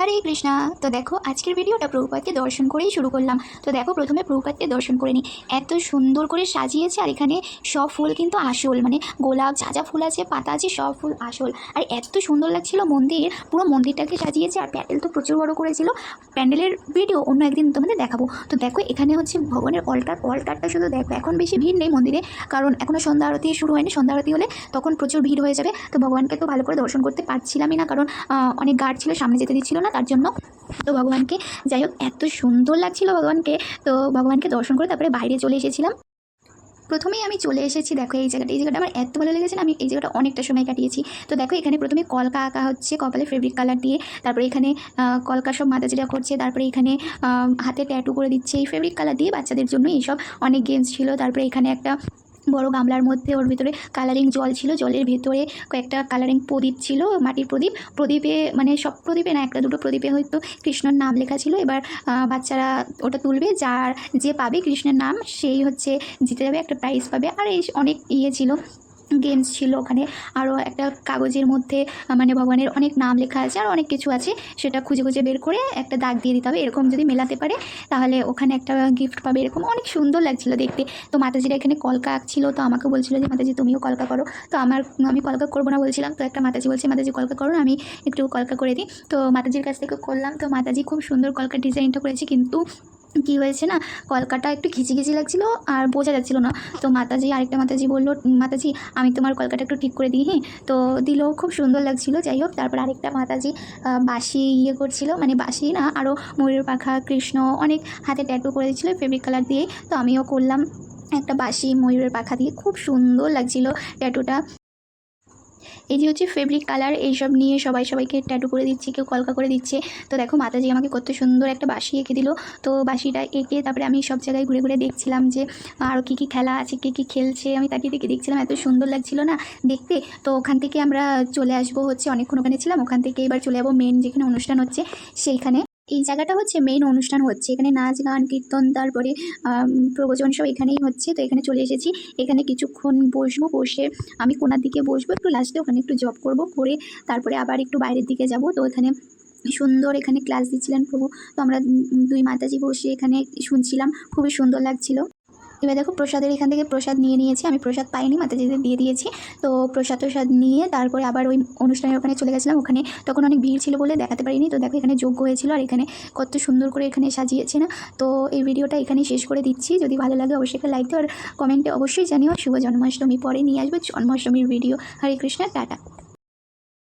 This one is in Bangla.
হরে কৃষ্ণা। তো দেখো, আজকের ভিডিওটা প্রভুপাতকে দর্শন করেই শুরু করলাম। তো দেখো, প্রথমে প্রভুপাতকে দর্শন করে নিই এত সুন্দর করে সাজিয়েছে আর এখানে সব ফুল কিন্তু আসল। মানে গোলাপ, যা যা ফুল আছে, পাতা আছে, সব ফুল আসল। আর এত সুন্দর লাগছিল মন্দির। পুরো মন্দিরটাকে সাজিয়েছে আর প্যান্ডেল তো প্রচুর বড় করেছিল। প্যান্ডেলের ভিডিও অন্য একদিন তোমাদের দেখাবো। তো দেখো, এখানে হচ্ছে ভগবানের অলটার। অলটারটা শুধু দেখো, এখন বেশি ভিড় নেই মন্দিরে। কারণ এখনও সন্ধ্যা আরতি শুরু হয়নি। সন্ধ্যা আরতি হলে তখন প্রচুর ভিড় হয়ে যাবে। তো ভগবানকে তো ভালো করে দর্শন করতে পারছিলামই না। কারণ অনেক গার্ড ছিল, সামনে যেতে দিচ্ছিল না। তার জন্য। তো ভগবানকে, যাই হোক, এত সুন্দর লাগছিল ভগবানকে। তো ভগবানকে দর্শন করে তারপরে বাইরে চলে এসেছিলাম। প্রথমেই আমি চলে এসেছি, দেখো এই জায়গাটা। এই জায়গাটা আমার এত ভালো লেগেছে না, আমি এই জায়গাটা অনেকটা সময় কাটিয়েছি। তো দেখো, এখানে প্রথমে কলকা আঁকা হচ্ছে, কপালে ফেব্রিক কালার দিয়ে। তারপরে এখানে কলকা সব মাতাজিরা করছে। তারপরে এখানে হাতে ট্যাটু করে দিচ্ছে। এই ফেব্রিক কালার দিয়ে বাচ্চাদের জন্য এইসব অনেক গেমস ছিল। তারপরে এখানে একটা বড় গামলার মধ্যে ওর ভিতরে কালারিং জল ছিল, জলের ভেতরে কয়েকটা কালারিং প্রদীপ ছিল, মাটির প্রদীপ। প্রদীপে মানে সব প্রদীপে না, একটা দুটো প্রদীপে হয়তো কৃষ্ণর নাম লেখা ছিল। এবার বাচ্চারা ওটা তুলবে, যার যে পাবে কৃষ্ণের নাম, সেই হচ্ছে জিতে যাবে, একটা প্রাইজ পাবে। আর এই অনেক ইয়ে ছিল। গেমস ছিল ওখানে। আরও একটা কাগজের মধ্যে মানে ভগবানের অনেক নাম লেখা আছে, আর অনেক কিছু আছে, সেটা খুঁজে খুঁজে বের করে একটা দাগ দিয়ে দিতে হবে। এরকম যদি মেলাতে পারে, তাহলে ওখানে একটা গিফট পাবে, এরকম অনেক সুন্দর লাগছিল দেখতে। তো মাতাজিরা এখানে কলকা আঁকছিল তো আমাকে বলছিল যে, মাতাজি, তুমিও কলকা করো। তো আমার, আমি কলকা করব না বলছিলাম, তো একটা মাতাজি বলছে, মাতাজি, কলকা করো, আমি একটু কলকা করে দিই। তো মাতাজির কাছ থেকে করলাম। তো মাতাজি খুব সুন্দর কলকা ডিজাইনটা করেছে, কিন্তু কি হয়েছে না কলকাটা একটু ঘিচি লাগছিল আর বোঝা যাচ্ছিল না। তো মাতাজি, আরেকটা মাতাজি বলল মাতাজি, আমি তোমার কলকাটা একটু ঠিক করে দিই হ্যাঁ? তো দিল, খুব সুন্দর লাগছিল, যাই হোক। তারপর আরেকটা মাতাজি বাঁশি ইয়ে করছিল মানে বাঁশি না আরও ময়ূর পাখা, কৃষ্ণ, অনেক হাতে ট্যাটু করে দিচ্ছিল ফেব্রিক কালার দিয়ে। তো আমিও করলাম একটা বাঁশি ময়ূরের পাখা দিয়ে, খুব সুন্দর লাগছিল ট্যাটুটা এই যে হচ্ছে ফেব্রিক কালার এইসব নিয়ে সবাই সবাইকে ট্যাটু করে দিচ্ছে, কেউ কলকা করে দিচ্ছে। তো দেখো, মাতাজি আমাকে কত সুন্দর একটা বাসি এঁকে দিল। তো বাসিটা এঁকে তারপরে আমি সব জায়গায় ঘুরে ঘুরে দেখছিলাম যে আরও কী কী খেলা আছে, কী কী খেলছে। আমি তাকে দেখে দেখছিলাম, এত সুন্দর লাগছিল না দেখতে। তো ওখান থেকে আমরা চলে আসব হচ্ছে, অনেকক্ষণ ওখানে ছিলাম। ওখান থেকে এবার চলে যাব মেন যেখানে অনুষ্ঠান হচ্ছে, সেইখানে। এই জায়গাটা হচ্ছে মেইন অনুষ্ঠান হচ্ছে। এখানে নাচ, গান, কীর্তন, তারপরে প্রবচন সব এখানেই হচ্ছে। তো এখানে চলে এসেছি। এখানে কিছুক্ষণ বসবো, বসে আমি কোনার দিকে বসবো, একটু লাস্টে ওখানে একটু জব করব, করে তারপরে আবার একটু বাইরের দিকে যাব। তো এখানে সুন্দর এখানে ক্লাস দিচ্ছিলেন প্রভু। তো আমরা দুই মাতাজি বসে এখানে শুনছিলাম। খুবই সুন্দর লাগছিল। এবার দেখো প্রসাদের এখান থেকে প্রসাদ নিয়ে নিয়েছি। আমি প্রসাদ পাইনি মাতাজিদের দিয়ে দিয়েছি। তো প্রসাদ প্রসাদ নিয়ে তারপরে আবার ওই অনুষ্ঠানের ওখানে চলে গেছিলাম। ওখানে তখন অনেক ভিড় ছিল বলে দেখাতে পারিনি। তো দেখো এখানে যোগ্য হয়েছিল আর এখানে কত সুন্দর করে এখানে সাজিয়েছে না? তো এই ভিডিওটা এখানে শেষ করে দিচ্ছি। যদি ভালো লাগে অবশ্যই একটা লাইক দিও। আর কমেন্টে অবশ্যই জানিও। শুভ জন্মাষ্টমী পরে নিয়ে আসব। জন্মাষ্টমীর ভিডিও। হরে কৃষ্ণ, টাটা।